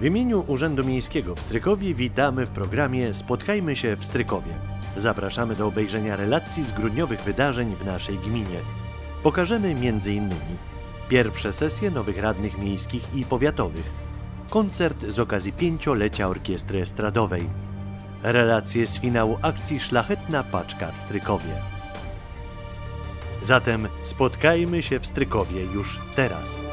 W imieniu Urzędu Miejskiego w Strykowie witamy w programie Spotkajmy się w Strykowie. Zapraszamy do obejrzenia relacji z grudniowych wydarzeń w naszej gminie. Pokażemy m.in. pierwsze sesje nowych radnych miejskich i powiatowych, koncert z okazji pięciolecia Orkiestry Estradowej, relacje z finału akcji Szlachetna Paczka w Strykowie. Zatem spotkajmy się w Strykowie już teraz.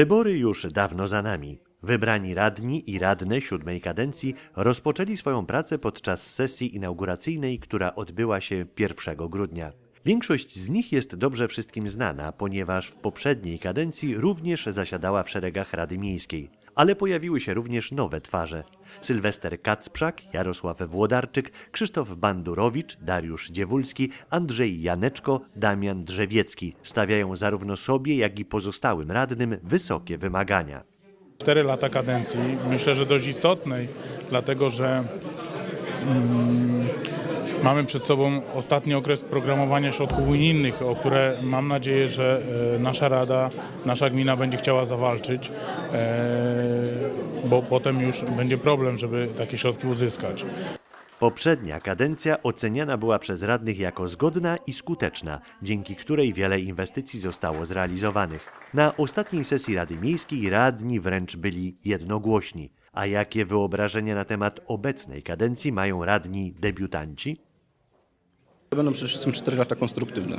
Wybory już dawno za nami. Wybrani radni i radne siódmej kadencji rozpoczęli swoją pracę podczas sesji inauguracyjnej, która odbyła się 1 grudnia. Większość z nich jest dobrze wszystkim znana, ponieważ w poprzedniej kadencji również zasiadała w szeregach Rady Miejskiej. Ale pojawiły się również nowe twarze. Sylwester Kacprzak, Jarosław Włodarczyk, Krzysztof Bandurowicz, Dariusz Dziewulski, Andrzej Janeczko, Damian Drzewiecki stawiają zarówno sobie, jak i pozostałym radnym wysokie wymagania. Cztery lata kadencji, myślę, że dość istotnej, dlatego że mm, mamy przed sobą ostatni okres programowania środków unijnych, o które mam nadzieję, że e, nasza Rada, nasza gmina będzie chciała zawalczyć, e, bo potem już będzie problem, żeby takie środki uzyskać. Poprzednia kadencja oceniana była przez radnych jako zgodna i skuteczna, dzięki której wiele inwestycji zostało zrealizowanych. Na ostatniej sesji Rady Miejskiej radni wręcz byli jednogłośni. A jakie wyobrażenia na temat obecnej kadencji mają radni debiutanci? Będą przede wszystkim 4 lata konstruktywne.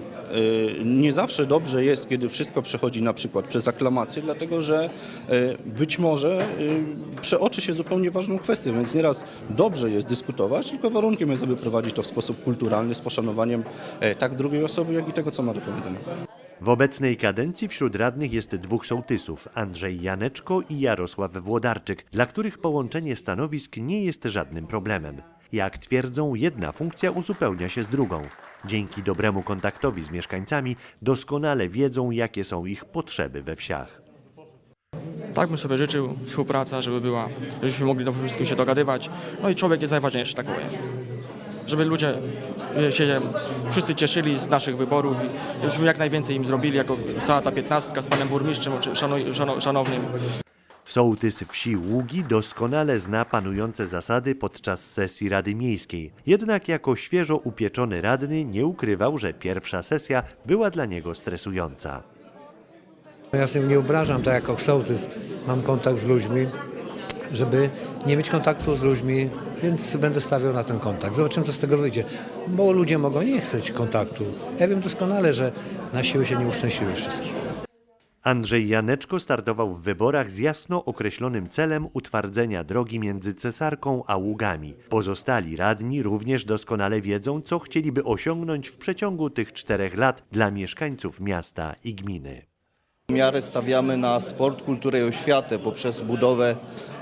Yy, Nie zawsze dobrze jest, kiedy wszystko przechodzi na przykład przez aklamację, dlatego że yy, być może yy, przeoczy się zupełnie ważną kwestię, więc nieraz dobrze jest dyskutować, tylko warunkiem jest, aby prowadzić to w sposób kulturalny, z poszanowaniem tak drugiej osoby, jak i tego, co ma do powiedzenia. W obecnej kadencji wśród radnych jest dwóch sołtysów, Andrzej Janeczko i Jarosław Włodarczyk, dla których połączenie stanowisk nie jest żadnym problemem. Jak twierdzą, jedna funkcja uzupełnia się z drugą. Dzięki dobremu kontaktowi z mieszkańcami doskonale wiedzą, jakie są ich potrzeby we wsiach. Tak bym sobie życzył, współpraca, żeby była, żebyśmy mogli do wszystkim się dogadywać. No i człowiek jest najważniejszy, tak powiem. Żeby ludzie e, się wszyscy cieszyli z naszych wyborów i żebyśmy jak najwięcej im zrobili, jako cała ta piętnastka z panem burmistrzem szanownym. Sołtys wsi Ługi doskonale zna panujące zasady podczas sesji Rady Miejskiej. Jednak jako świeżo upieczony radny nie ukrywał, że pierwsza sesja była dla niego stresująca. Ja sobie nie obrażam, tak jako sołtys mam kontakt z ludźmi, żeby nie mieć kontaktu z ludźmi, więc będę stawiał na ten kontakt. Zobaczymy, co z tego wyjdzie. Bo ludzie mogą nie chcieć kontaktu. Ja wiem doskonale, że na siłę się nie uszczęśliwi wszystkich. Andrzej Janeczko startował w wyborach z jasno określonym celem utwardzenia drogi między Cesarką a Ługami. Pozostali radni również doskonale wiedzą, co chcieliby osiągnąć w przeciągu tych czterech lat dla mieszkańców miasta i gminy. Miarę stawiamy na sport, kulturę i oświatę poprzez budowę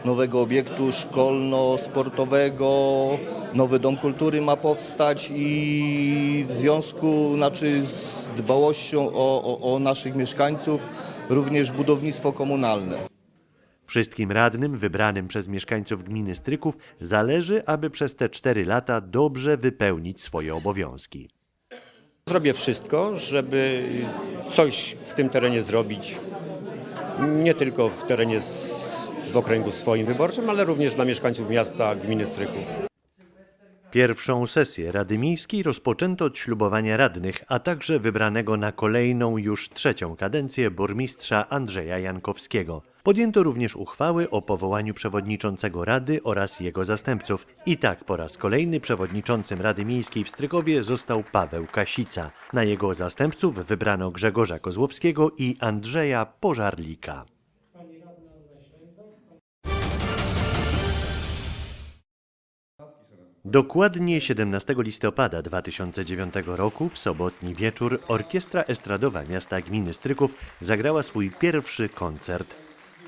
nowego obiektu szkolno-sportowego. Nowy Dom Kultury ma powstać i w związku znaczy z dbałością o, o, o naszych mieszkańców również budownictwo komunalne. Wszystkim radnym wybranym przez mieszkańców gminy Stryków zależy, aby przez te cztery lata dobrze wypełnić swoje obowiązki. Zrobię wszystko, żeby coś w tym terenie zrobić. Nie tylko w terenie w okręgu swoim wyborczym, ale również dla mieszkańców miasta, gminy Stryków. Pierwszą sesję Rady Miejskiej rozpoczęto od ślubowania radnych, a także wybranego na kolejną już trzecią kadencję burmistrza Andrzeja Jankowskiego. Podjęto również uchwały o powołaniu przewodniczącego Rady oraz jego zastępców. I tak po raz kolejny przewodniczącym Rady Miejskiej w Strykowie został Paweł Kasica. Na jego zastępców wybrano Grzegorza Kozłowskiego i Andrzeja Pożarlika. Dokładnie 17 listopada 2009 roku w sobotni wieczór Orkiestra Estradowa Miasta Gminy Stryków zagrała swój pierwszy koncert.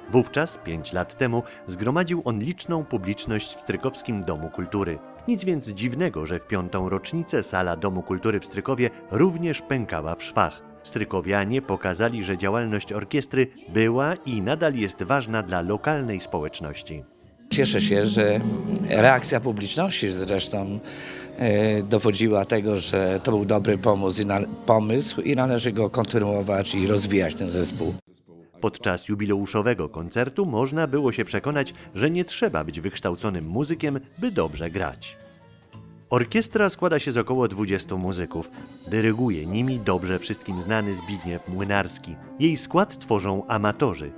Wówczas, pięć lat temu, zgromadził on liczną publiczność w Strykowskim Domu Kultury. Nic więc dziwnego, że w piątą rocznicę sala Domu Kultury w Strykowie również pękała w szwach. Strykowianie pokazali, że działalność orkiestry była i nadal jest ważna dla lokalnej społeczności. Cieszę się, że reakcja publiczności zresztą e, dowodziła tego, że to był dobry pomysł i, pomysł i należy go kontynuować i rozwijać ten zespół. Podczas jubileuszowego koncertu można było się przekonać, że nie trzeba być wykształconym muzykiem, by dobrze grać. Orkiestra składa się z około 20 muzyków. Dyryguje nimi dobrze wszystkim znany Zbigniew Młynarski. Jej skład tworzą amatorzy.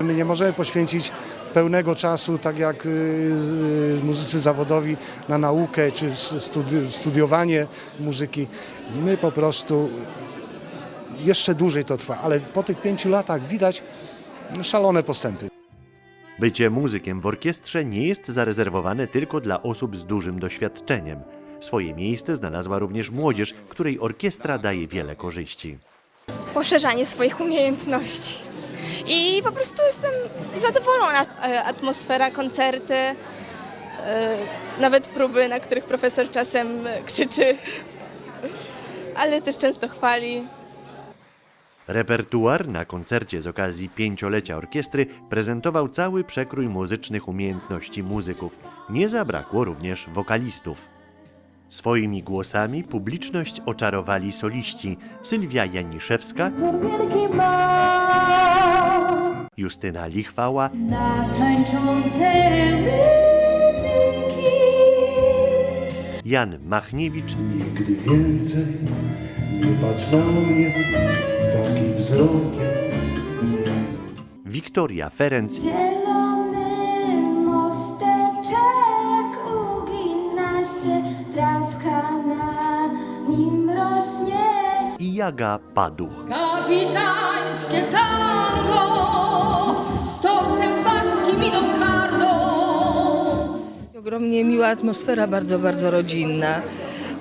My nie możemy poświęcić pełnego czasu, tak jak y, y, muzycy zawodowi, na naukę czy studi- studiowanie muzyki. My po prostu jeszcze dłużej to trwa, ale po tych pięciu latach widać szalone postępy. Bycie muzykiem w orkiestrze nie jest zarezerwowane tylko dla osób z dużym doświadczeniem. Swoje miejsce znalazła również młodzież, której orkiestra daje wiele korzyści. poszerzanie swoich umiejętności. I po prostu jestem zadowolona. E, atmosfera, koncerty, e, nawet próby, na których profesor czasem krzyczy, ale też często chwali. Repertuar na koncercie z okazji pięciolecia orkiestry prezentował cały przekrój muzycznych umiejętności muzyków. Nie zabrakło również wokalistów. Swoimi głosami publiczność oczarowali soliści Sylwia Janiszewska, Justyna Lichwała, Jan Machniewicz Nigdy więcej nie patrz na mnie takim wzrokiem. Wiktoria Ferenc Zielony mosteczek ugina się, trawka na nim rośnie. i Jaga Paduch. Kapitańskie tango Ogromnie miła atmosfera, bardzo, bardzo rodzinna.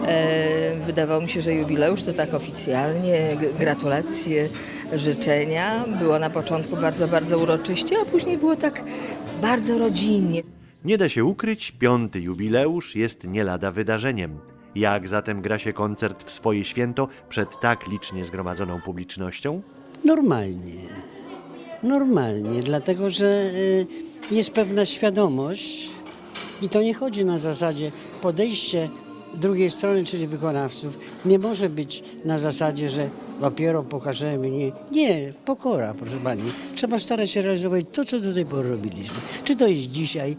E, Wydawało mi się, że jubileusz to tak oficjalnie, gratulacje, życzenia. Było na początku bardzo, bardzo uroczyście, a później było tak bardzo rodzinnie. Nie da się ukryć, piąty jubileusz jest nie lada wydarzeniem. Jak zatem gra się koncert w swoje święto przed tak licznie zgromadzoną publicznością? Normalnie. Normalnie, dlatego że y, jest pewna świadomość i to nie chodzi na zasadzie podejście drugiej strony, czyli wykonawców, nie może być na zasadzie, że dopiero pokażemy. Nie, nie pokora, proszę pani. Trzeba starać się realizować to, co do tej pory robiliśmy. Czy to jest dzisiaj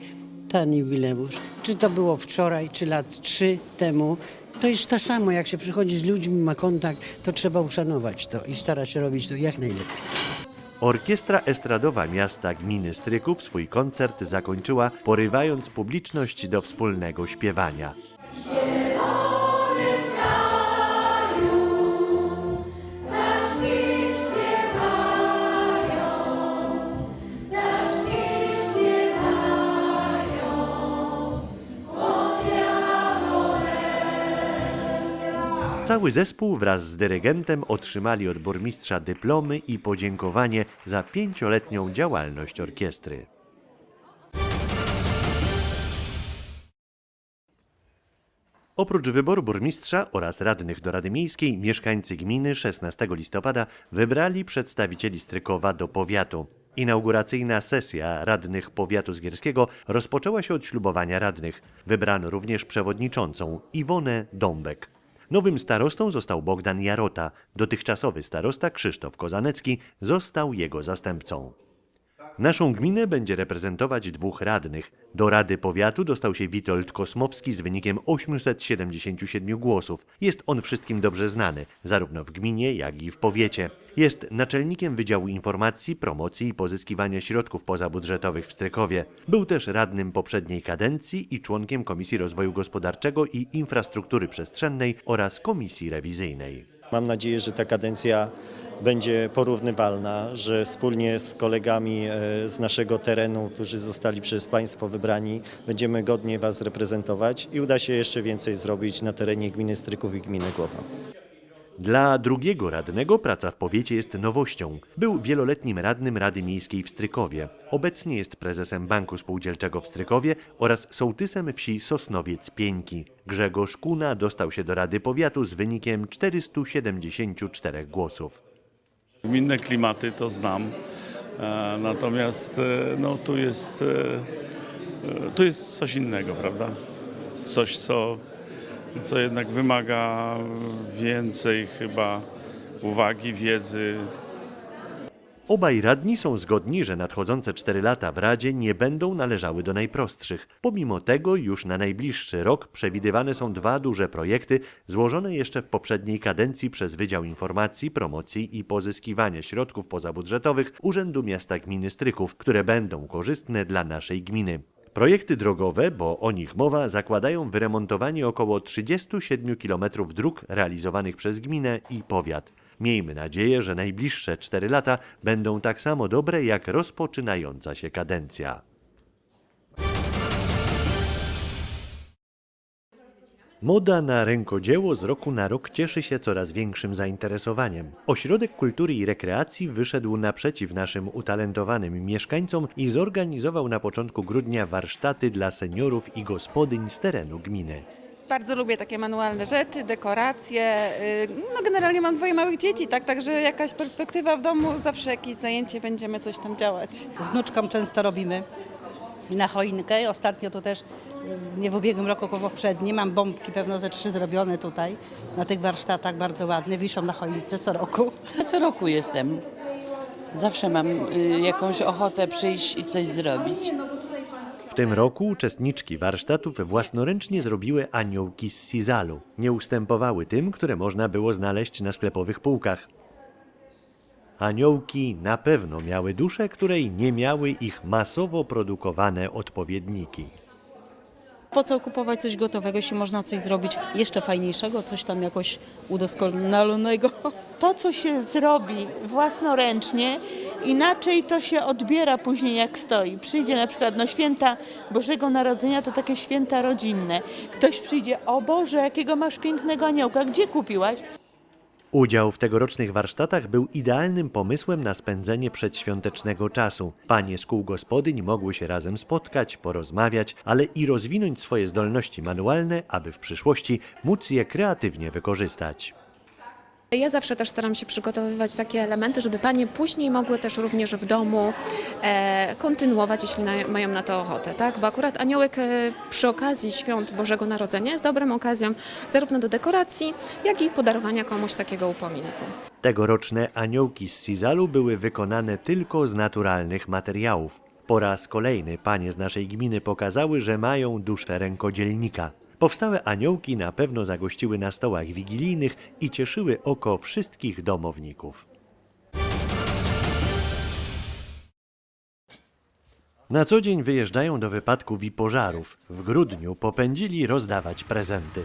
ten jubileusz, czy to było wczoraj, czy lat trzy temu. To jest to samo, jak się przychodzi z ludźmi, ma kontakt, to trzeba uszanować to i starać się robić to jak najlepiej. Orkiestra estradowa miasta gminy Stryków swój koncert zakończyła, porywając publiczność do wspólnego śpiewania. Cały zespół wraz z dyrygentem otrzymali od burmistrza dyplomy i podziękowanie za pięcioletnią działalność orkiestry. Oprócz wyboru burmistrza oraz radnych do Rady Miejskiej, mieszkańcy gminy 16 listopada wybrali przedstawicieli Strykowa do powiatu. Inauguracyjna sesja radnych powiatu zgierskiego rozpoczęła się od ślubowania radnych. Wybrano również przewodniczącą Iwonę Dąbek. Nowym starostą został Bogdan Jarota. Dotychczasowy starosta Krzysztof Kozanecki został jego zastępcą. Naszą gminę będzie reprezentować dwóch radnych. Do Rady Powiatu dostał się Witold Kosmowski z wynikiem 877 głosów. Jest on wszystkim dobrze znany, zarówno w gminie, jak i w powiecie. Jest naczelnikiem Wydziału Informacji, Promocji i Pozyskiwania Środków Pozabudżetowych w Strykowie. Był też radnym poprzedniej kadencji i członkiem Komisji Rozwoju Gospodarczego i Infrastruktury Przestrzennej oraz Komisji Rewizyjnej. Mam nadzieję, że ta kadencja będzie porównywalna, że wspólnie z kolegami e, z naszego terenu, którzy zostali przez Państwo wybrani, będziemy godnie Was reprezentować i uda się jeszcze więcej zrobić na terenie gminy Stryków i gminy Głowa. Dla drugiego radnego praca w powiecie jest nowością. Był wieloletnim radnym Rady Miejskiej w Strykowie. Obecnie jest prezesem Banku Spółdzielczego w Strykowie oraz sołtysem wsi Sosnowiec Pieńki. Grzegorz Kuna dostał się do Rady Powiatu z wynikiem 474 głosów. Gminne klimaty to znam, e, natomiast e, no, tu, jest, e, tu jest coś innego, prawda? Coś, co, co jednak wymaga więcej chyba uwagi, wiedzy, Obaj radni są zgodni, że nadchodzące cztery lata w Radzie nie będą należały do najprostszych. Pomimo tego już na najbliższy rok przewidywane są dwa duże projekty złożone jeszcze w poprzedniej kadencji przez Wydział Informacji, Promocji i Pozyskiwania Środków Pozabudżetowych Urzędu Miasta Gminy Stryków, które będą korzystne dla naszej gminy. Projekty drogowe, bo o nich mowa, zakładają wyremontowanie około 37 km dróg realizowanych przez gminę i powiat. Miejmy nadzieję, że najbliższe 4 lata będą tak samo dobre jak rozpoczynająca się kadencja. Moda na rękodzieło z roku na rok cieszy się coraz większym zainteresowaniem. Ośrodek Kultury i Rekreacji wyszedł naprzeciw naszym utalentowanym mieszkańcom i zorganizował na początku grudnia warsztaty dla seniorów i gospodyń z terenu gminy. Bardzo lubię takie manualne rzeczy, dekoracje. y, No generalnie mam dwoje małych dzieci, tak, także jakaś perspektywa w domu, zawsze jakieś zajęcie, będziemy coś tam działać. Z wnuczką często robimy na choinkę. Ostatnio to też, y, nie w ubiegłym roku, tylko poprzednim. Mam bombki pewno ze trzy zrobione tutaj na tych warsztatach, bardzo ładne. Wiszą na choince co roku. Co roku jestem. Zawsze mam y, jakąś ochotę przyjść i coś zrobić. Tym roku uczestniczki warsztatów własnoręcznie zrobiły aniołki z Sizalu. Nie ustępowały tym, które można było znaleźć na sklepowych półkach. Aniołki na pewno miały duszę, której nie miały ich masowo produkowane odpowiedniki. Po co kupować coś gotowego, jeśli można coś zrobić jeszcze fajniejszego, coś tam jakoś udoskonalonego? to, co się zrobi własnoręcznie, inaczej to się odbiera później jak stoi. Przyjdzie na przykład no, święta Bożego Narodzenia, to takie święta rodzinne. Ktoś przyjdzie, o Boże, jakiego masz pięknego aniołka, gdzie kupiłaś? Udział w tegorocznych warsztatach był idealnym pomysłem na spędzenie przedświątecznego czasu. Panie z kół gospodyń mogły się razem spotkać, porozmawiać, ale i rozwinąć swoje zdolności manualne, aby w przyszłości móc je kreatywnie wykorzystać. Ja zawsze też staram się przygotowywać takie elementy, żeby panie później mogły też również w domu e, kontynuować, jeśli mają na to ochotę, tak? Bo akurat aniołek e, przy okazji świąt Bożego Narodzenia jest dobrą okazją zarówno do dekoracji, jak i podarowania komuś takiego upominku. Tegoroczne aniołki z Sizalu były wykonane tylko z naturalnych materiałów. Po raz kolejny panie z naszej gminy pokazały, że mają duszę rękodzielnika. Powstałe aniołki na pewno zagościły na stołach wigilijnych i cieszyły oko wszystkich domowników. Na co dzień wyjeżdżają do wypadków i pożarów. W grudniu popędzili rozdawać prezenty.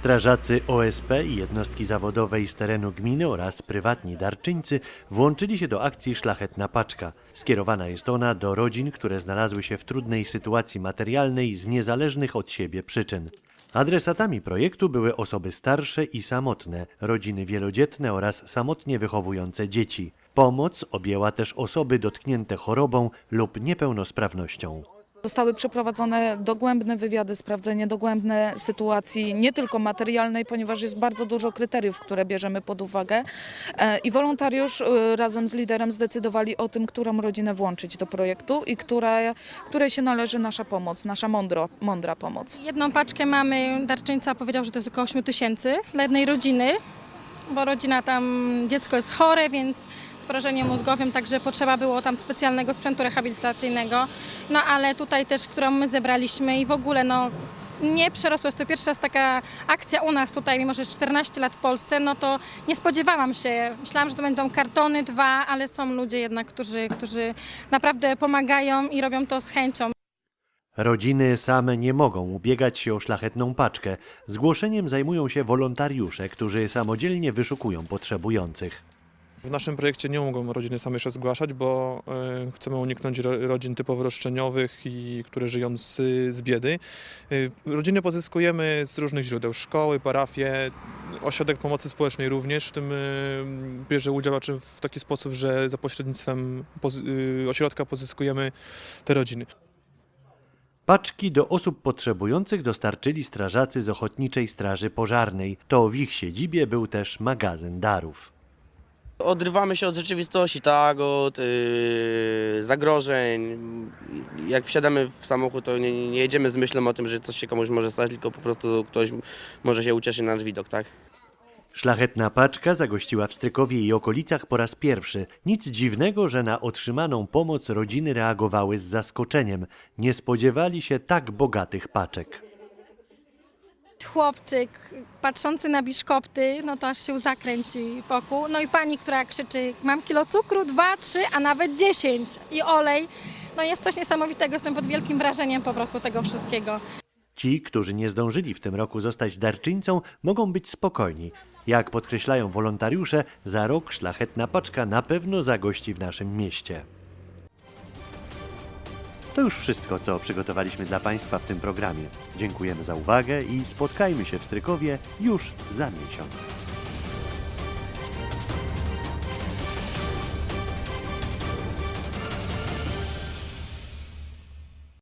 Strażacy OSP i jednostki zawodowej z terenu gminy oraz prywatni darczyńcy włączyli się do akcji Szlachetna Paczka. Skierowana jest ona do rodzin, które znalazły się w trudnej sytuacji materialnej z niezależnych od siebie przyczyn. Adresatami projektu były osoby starsze i samotne, rodziny wielodzietne oraz samotnie wychowujące dzieci. Pomoc objęła też osoby dotknięte chorobą lub niepełnosprawnością. Zostały przeprowadzone dogłębne wywiady, sprawdzenie dogłębne sytuacji, nie tylko materialnej, ponieważ jest bardzo dużo kryteriów, które bierzemy pod uwagę. E, I wolontariusz e, razem z liderem zdecydowali o tym, którą rodzinę włączyć do projektu i która, której się należy nasza pomoc, nasza mądro, mądra pomoc. Jedną paczkę mamy, darczyńca powiedział, że to jest około 8 tysięcy dla jednej rodziny, bo rodzina tam, dziecko jest chore, więc porażeniem mózgowym, także potrzeba było tam specjalnego sprzętu rehabilitacyjnego. No ale tutaj też, którą my zebraliśmy i w ogóle no nie przerosło, jest to pierwsza taka akcja u nas tutaj, mimo że jest 14 lat w Polsce, no to nie spodziewałam się. Myślałam, że to będą kartony, dwa, ale są ludzie jednak, którzy, którzy naprawdę pomagają i robią to z chęcią. Rodziny same nie mogą ubiegać się o szlachetną paczkę. Zgłoszeniem zajmują się wolontariusze, którzy samodzielnie wyszukują potrzebujących. W naszym projekcie nie mogą rodziny same się zgłaszać, bo e, chcemy uniknąć ro, rodzin typowo roszczeniowych i które żyją z, z biedy. E, rodziny pozyskujemy z różnych źródeł, szkoły, parafie, ośrodek pomocy społecznej również, w tym e, bierze udział w taki sposób, że za pośrednictwem ośrodka pozyskujemy te rodziny. Paczki do osób potrzebujących dostarczyli strażacy z Ochotniczej Straży Pożarnej. To w ich siedzibie był też magazyn darów. Odrywamy się od rzeczywistości, tak, od yy, zagrożeń. Jak wsiadamy w samochód, to nie, nie jedziemy z myślą o tym, że coś się komuś może stać, tylko po prostu ktoś może się ucieszyć na nasz widok, tak. Szlachetna paczka zagościła w Strykowie i okolicach po raz pierwszy. Nic dziwnego, że na otrzymaną pomoc rodziny reagowały z zaskoczeniem. Nie spodziewali się tak bogatych paczek. Chłopczyk patrzący na biszkopty, no to aż się zakręci wokół. No i pani, która krzyczy, mam kilo cukru, dwa, trzy, a nawet dziesięć i olej. No jest coś niesamowitego, jestem pod wielkim wrażeniem po prostu tego wszystkiego. Ci, którzy nie zdążyli w tym roku zostać darczyńcą, mogą być spokojni. Jak podkreślają wolontariusze, za rok szlachetna paczka na pewno zagości w naszym mieście. To już wszystko, co przygotowaliśmy dla Państwa w tym programie. Dziękujemy za uwagę i spotkajmy się w Strykowie już za miesiąc.